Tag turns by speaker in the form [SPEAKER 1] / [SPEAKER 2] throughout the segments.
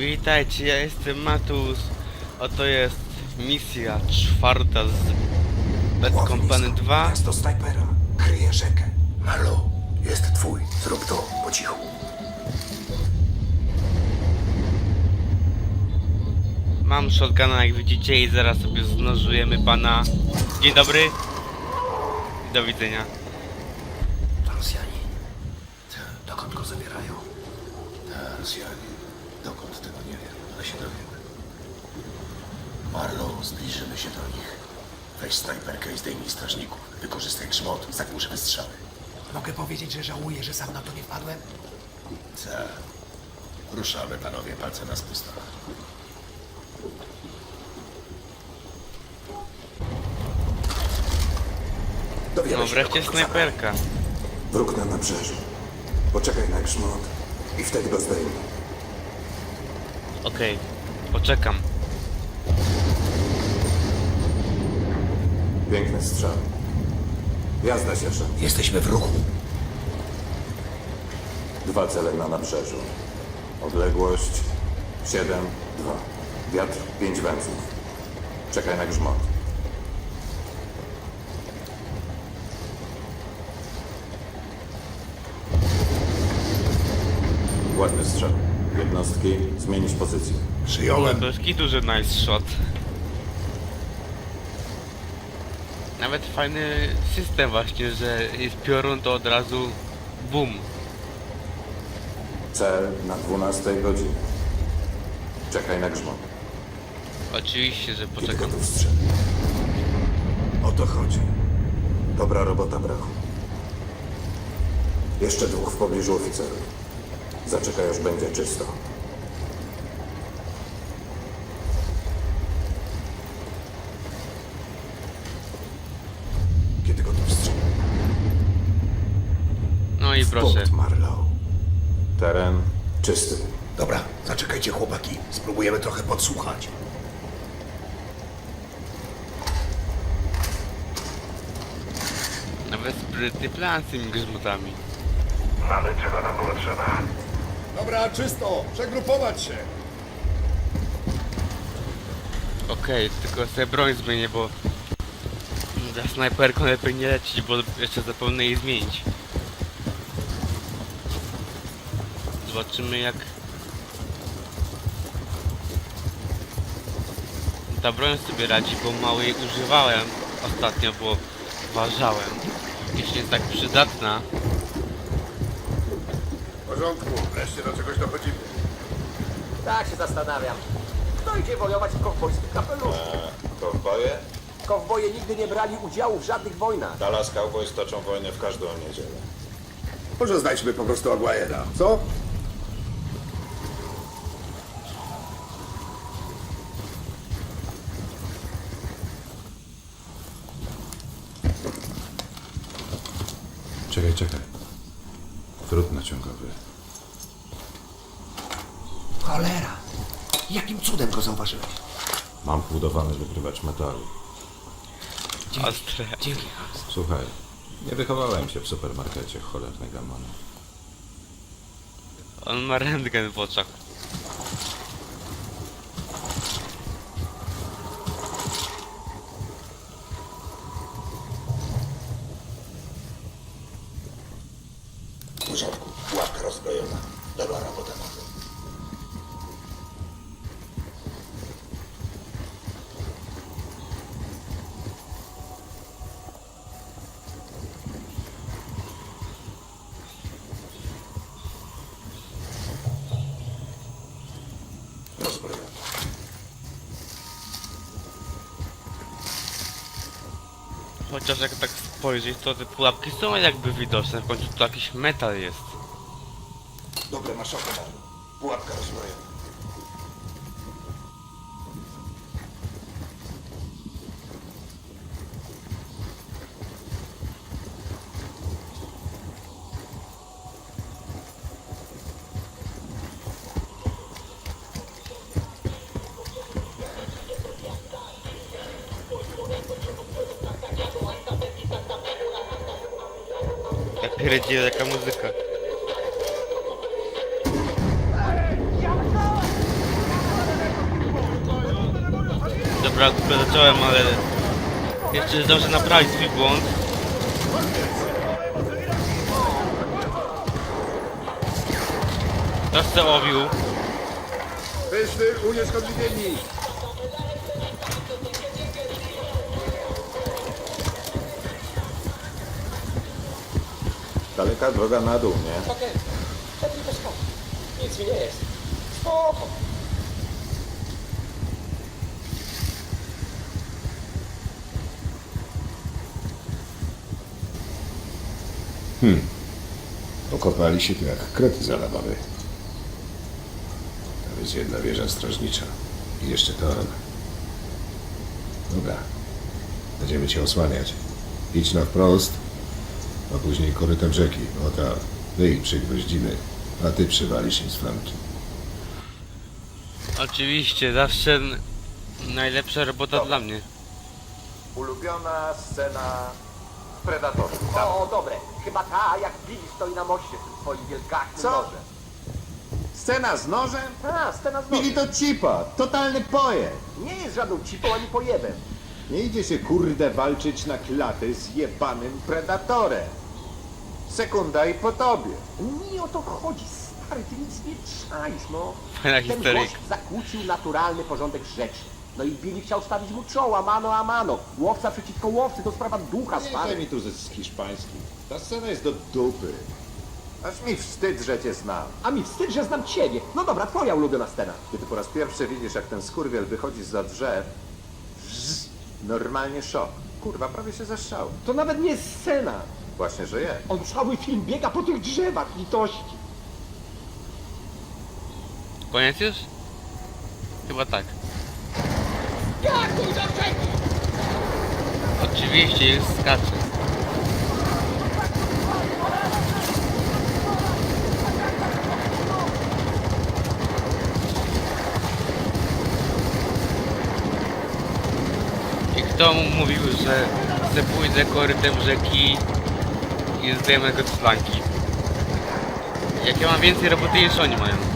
[SPEAKER 1] Witajcie, ja jestem Matus. Oto jest misja czwarta z Bad Company 2.
[SPEAKER 2] Miasto snajpera. Kryje rzekę.
[SPEAKER 3] Marlo, jest twój. Zrób to po cichu.
[SPEAKER 1] Mam shotguna jak widzicie i zaraz sobie znożujemy pana. Dzień dobry. Do widzenia.
[SPEAKER 3] Rosjanin. Dokąd go zabierają? Rosjanin. Dokąd tego nie wiem, ale się dowiemy. Marlo, zbliżymy się do nich. Weź snajperkę i zdejmij strażników. Wykorzystaj grzmot i zagłusz wystrzały.
[SPEAKER 2] Mogę powiedzieć, że żałuję, że sam na to nie wpadłem?
[SPEAKER 3] Co? Ruszamy, panowie, palce na.
[SPEAKER 2] Dowiemy
[SPEAKER 1] No
[SPEAKER 2] się,
[SPEAKER 1] wreszcie snajperka.
[SPEAKER 4] Wróg na nabrzeżu. Poczekaj na grzmot i wtedy go zdejmij.
[SPEAKER 1] Okej, poczekam.
[SPEAKER 4] Piękny strzał. Jazda, sierżant.
[SPEAKER 3] Jesteśmy w ruchu.
[SPEAKER 4] Dwa cele na nabrzeżu. Odległość 7, 2. Wiatr 5 węzłów. Czekaj na grzmot. Ładny strzał. Jednostki, zmienić pozycję.
[SPEAKER 3] Przyjąłem.
[SPEAKER 1] To jest kitu, że nice shot. Nawet fajny system właśnie, że jest piorun to od razu boom.
[SPEAKER 4] Cel na 12 godzinie. Czekaj na grzmot.
[SPEAKER 1] Oczywiście, że
[SPEAKER 4] Kiedy
[SPEAKER 1] poczekam.
[SPEAKER 4] gotów strzał. O to chodzi. Dobra robota, brachu. Jeszcze dwóch w pobliżu oficerów. Zaczekaj, aż będzie czysto.
[SPEAKER 2] Kiedy gotów strzał?
[SPEAKER 1] No i proszę.
[SPEAKER 4] Punkt Marlow. Teren czysty.
[SPEAKER 3] Dobra, zaczekajcie chłopaki. Spróbujemy trochę podsłuchać.
[SPEAKER 1] Nawet sprytny plan z tymi grzmotami.
[SPEAKER 3] Mamy czego nam było trzeba.
[SPEAKER 2] Dobra, czysto! Przegrupować się!
[SPEAKER 1] Okej, tylko sobie broń zmienię, bo za snajperką lepiej nie lecieć, bo jeszcze zapomnę jej zmienić. Zobaczymy jak ta broń sobie radzi, bo mało jej używałem ostatnio, bo uważałem. Jeśli jest tak przydatna,
[SPEAKER 3] porządku, wreszcie do czegoś dochodzimy.
[SPEAKER 5] Tak się zastanawiam. Kto idzie wojować w kowbojskich kapeluszu?
[SPEAKER 6] Kowboje?
[SPEAKER 5] Kowboje nigdy nie brali udziału w żadnych wojnach.
[SPEAKER 6] Dallas Cowboys toczą wojnę w każdą niedzielę.
[SPEAKER 3] Może znajdźmy po prostu Aguayera, co?
[SPEAKER 7] Czekaj, czekaj. Drut naciągowy.
[SPEAKER 2] Cholera! Jakim cudem go zauważyłeś?
[SPEAKER 7] Mam wbudowany wykrywacz metalu.
[SPEAKER 1] ostre.
[SPEAKER 2] Dzięki, Hans.
[SPEAKER 7] Słuchaj, nie wychowałem się w supermarkecie cholerne gamony.
[SPEAKER 1] On ma rentgen w oczach.
[SPEAKER 3] Rozbrojona.
[SPEAKER 1] Chociaż jak tak spojrzeć, to te pułapki są jakby widoczne, w końcu to jakiś metal jest.
[SPEAKER 3] Dobre masz oko, Marlo. Pułapka rozbrojona.
[SPEAKER 1] Grydzie, jaka muzyka. Dobra, super zacząłem, ale jeszcze zdążę naprawić swój błąd. Teraz se owił.
[SPEAKER 3] Wszyscy unieszkodliwieni!
[SPEAKER 6] Daleka droga na dół, nie?
[SPEAKER 5] Okej, lepiej to spoko. Nic mi nie jest. Spoko.
[SPEAKER 3] Okopali się tu jak krety zalabały. To jest jedna wieża strażnicza. I jeszcze to on. Dobra. Będziemy cię osłaniać. Idź na wprost, a później korytem rzeki. O tak. My ich przygwoździmy, a ty przywalisz im z flanki.
[SPEAKER 1] Oczywiście, zawsze n- najlepsza robota dla mnie.
[SPEAKER 4] Ulubiona scena Predatorów.
[SPEAKER 5] O, o, dobre. Chyba ta, jak Billy stoi na moście z tym swoim wielgachnym
[SPEAKER 4] Co?
[SPEAKER 5] nożem.
[SPEAKER 4] Scena z nożem?
[SPEAKER 5] Ta, scena z
[SPEAKER 4] Billy
[SPEAKER 5] nożem.
[SPEAKER 4] to cipa, totalny pojeb.
[SPEAKER 5] Nie jest żadną cipą ani pojebem.
[SPEAKER 4] Nie idzie się kurde walczyć na klaty z jebanym Predatorem. Sekunda i po tobie.
[SPEAKER 5] Nie o to chodzi, stary, ty nic nie czaisz, no.
[SPEAKER 1] Fajna
[SPEAKER 5] Ten
[SPEAKER 1] historyjka.
[SPEAKER 5] gość zakłócił naturalny porządek rzeczy. No i Billy chciał stawić mu czoła, mano a mano. Łowca przeciwko łowcy, to sprawa ducha,
[SPEAKER 4] Nie
[SPEAKER 5] stary.
[SPEAKER 4] mi tu z hiszpańskich. Ta scena jest do dupy. Aż mi wstyd, że cię znam.
[SPEAKER 5] A mi wstyd, że znam ciebie. No dobra, twoja ulubiona scena.
[SPEAKER 4] Kiedy po raz pierwszy widzisz, jak ten skurwiel wychodzi za drzew, zzz, normalnie szok. Kurwa, prawie się zeszczał.
[SPEAKER 5] To nawet nie jest scena.
[SPEAKER 4] Właśnie, że jest.
[SPEAKER 5] On cały film biega po tych drzewach, litości.
[SPEAKER 1] Koniec już? Chyba tak. Oczywiście, już skacze. I kto mu mówił, że se pójdę korytem rzeki i zdejmę go z flanki? Jak ja mam więcej roboty niż oni mają.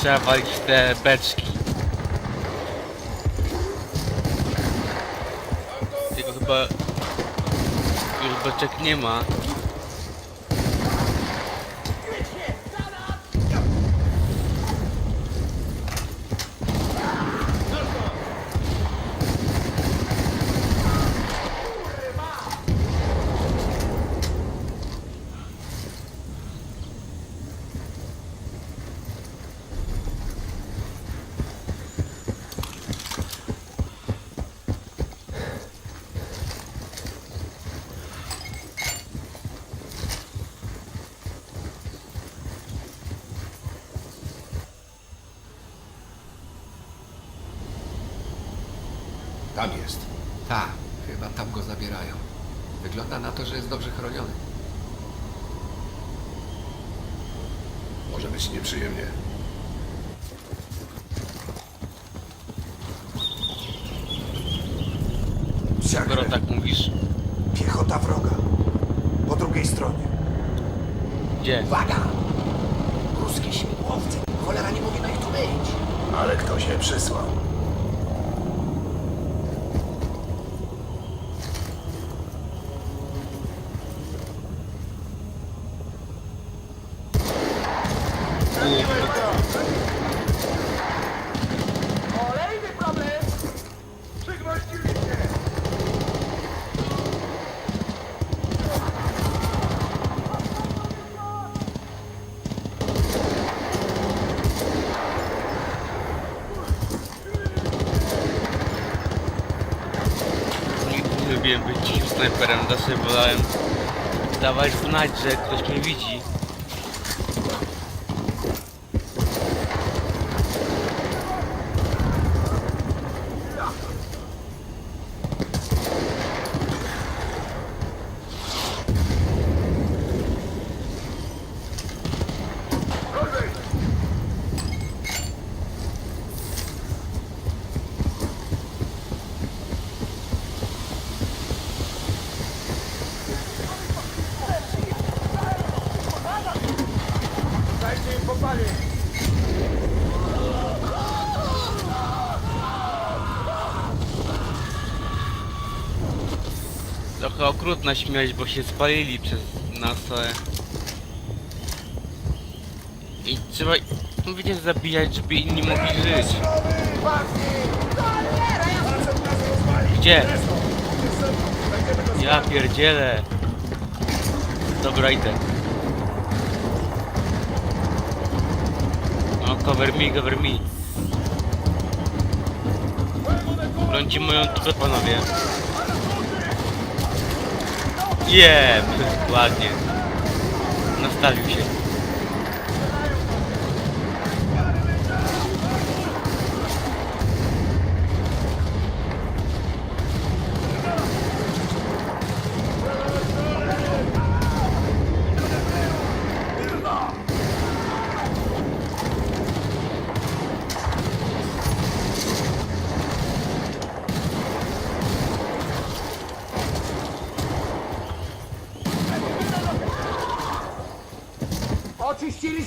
[SPEAKER 1] Trzeba walić te beczki. Tylko chyba... Już beczek nie ma.
[SPEAKER 3] Tam jest.
[SPEAKER 2] Tak, chyba tam go zabierają. Wygląda na to, że jest dobrze chroniony.
[SPEAKER 3] Może być nieprzyjemnie.
[SPEAKER 1] Skoro tak mówisz.
[SPEAKER 2] Piechota wroga. Po drugiej stronie.
[SPEAKER 1] Gdzie?
[SPEAKER 2] Uwaga! Ruskie śmigłowce. Cholera nie powinno ich tu być.
[SPEAKER 3] Ale kto się przysłał?
[SPEAKER 5] lubiłem być
[SPEAKER 1] snajperem, zawsze wolałem dawać znać, że ktoś mnie widzi. Trochę okrutna śmierć, bo się spalili przez nas. I trzeba wiecie zabijać, żeby inni mogli żyć. Gdzie? Ja pierdzielę. Dobra, idę. No, cover me, cover me. Brońcie moją tubę, panowie. Jeb, ładnie. Nastawił się.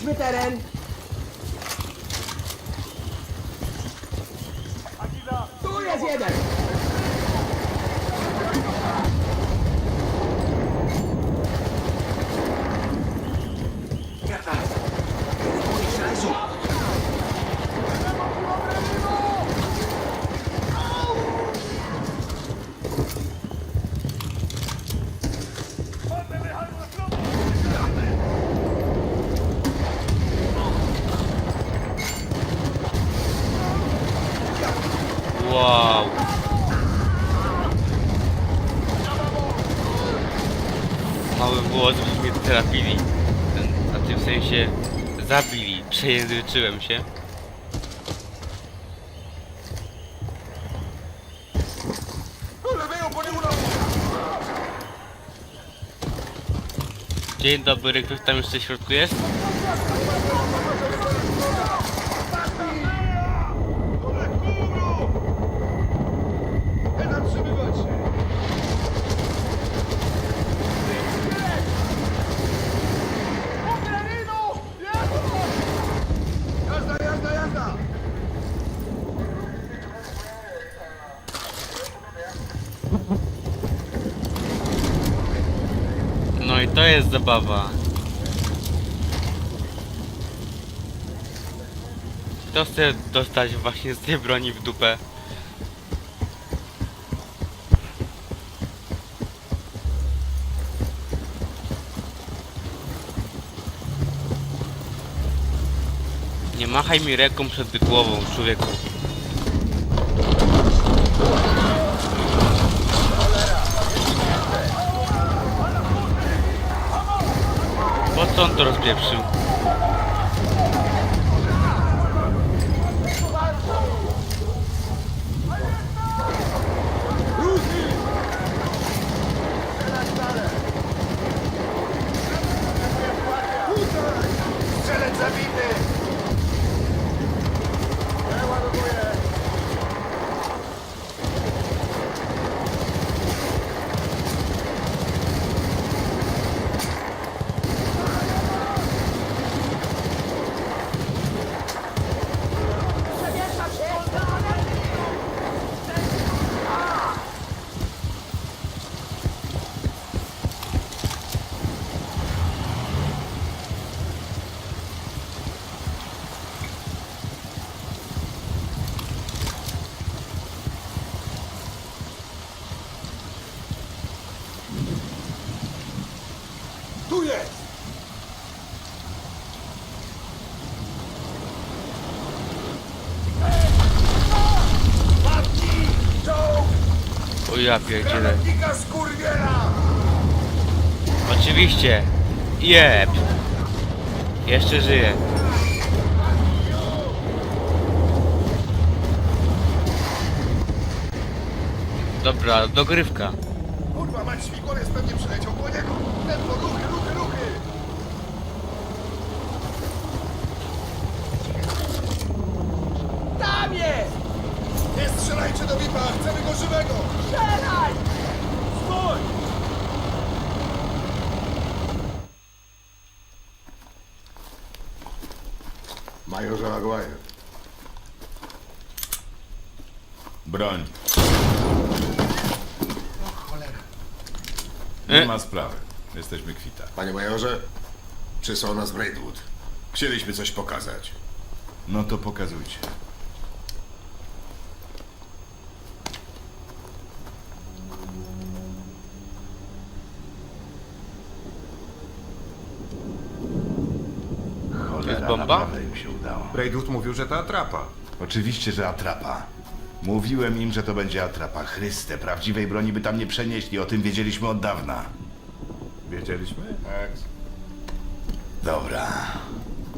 [SPEAKER 5] Oczyściliśmy teren. Tu jest jeden.
[SPEAKER 1] Wow. Mały głos, że mnie trafili. Na zabili. Przejęzyczyłem się. Dzień dobry, ktoś tam jeszcze w środku jest? I to jest zabawa. Kto chce dostać właśnie z tej broni w dupę? Nie machaj mi ręką przed głową, człowieku. To rozpieprzył?
[SPEAKER 4] Atakuje! Matki! Czołg!
[SPEAKER 1] O ja pierdzielę. Granatnika skurwiela! Oczywiście. Jeb. Jeszcze żyje. Dobra, dogrywka.
[SPEAKER 3] Kurwa, mać śmigłowiec pewnie przyleciał po niego. Ledwo, ruchy, ruchy, ruchy.
[SPEAKER 5] Tam jest!
[SPEAKER 3] Nie strzelajcie do Wipa, chcemy go żywego.
[SPEAKER 5] Strzelaj! Stój!
[SPEAKER 3] Majorze Maguire.
[SPEAKER 8] Broń. Nie ma sprawy. Jesteśmy kwita.
[SPEAKER 3] Panie majorze, przysłał nas Braidwood. Chcieliśmy coś pokazać.
[SPEAKER 8] No to pokazujcie.
[SPEAKER 1] Jest bomba?
[SPEAKER 8] im się udało.
[SPEAKER 7] Braidwood mówił, że to atrapa.
[SPEAKER 8] Oczywiście, że atrapa. Mówiłem im, że to będzie atrapa. Chryste, prawdziwej broni by tam nie przenieśli. O tym wiedzieliśmy od dawna.
[SPEAKER 7] Wiedzieliśmy?
[SPEAKER 8] Dobra.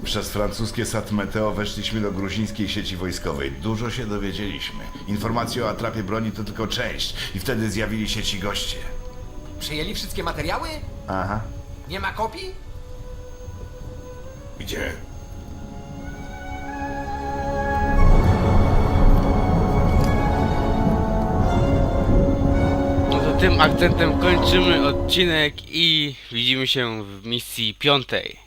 [SPEAKER 8] Przez francuskie Satmeteo weszliśmy do gruzińskiej sieci wojskowej. Dużo się dowiedzieliśmy. Informacje o atrapie broni to tylko część. I wtedy zjawili się ci goście.
[SPEAKER 2] Przyjęli wszystkie materiały?
[SPEAKER 8] Aha.
[SPEAKER 2] Nie ma kopii?
[SPEAKER 3] Gdzie?
[SPEAKER 1] Tym akcentem kończymy odcinek i widzimy się w misji piątej.